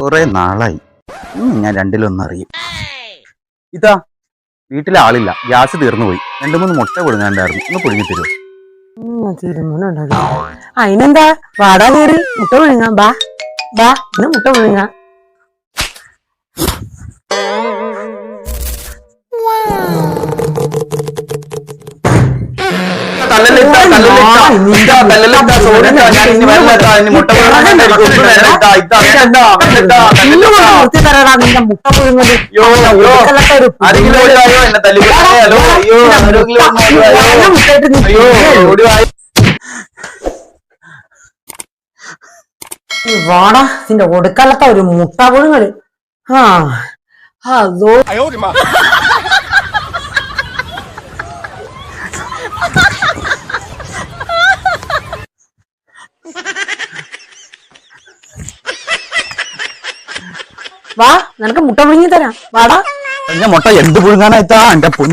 കുറെ നാളായി. ഞാൻ രണ്ടിലൊന്നും അറിയും. ഇതാ വീട്ടിലെ ആളില്ല. ഗ്യാസ് തീർന്നു പോയി രണ്ടു മൂന്ന് മുട്ട കൊടുങ്ങാണ്ടായിരുന്നു. ഒന്ന് പുഴുങ്ങി തരുമോ അതിനെന്താ വാടാ കയറി മുട്ട വിഴുങ്ങാം ബാ. ബാ ഇന്ന് മുട്ട വിഴുങ്ങാം നിന്റെ മുട്ട പുഴുങ്ങൽ ഉടുക്കലത്തെ ഒരു ഞാൻ മുട്ടയിട്ട് നീ തിന്നുകയേ ഈ വാടാ നിന്റെ ഒടുക്കലത്തെ ഒരു മുട്ട പുഴുങ്ങൽ ആ അതോ വാ നിനക്ക് മുട്ട പുഴുങ്ങി തരാം വാടാ മുട്ട എന്ത് പുഴുങ്ങാനായിട്ടാ എന്റെ പൊന്നു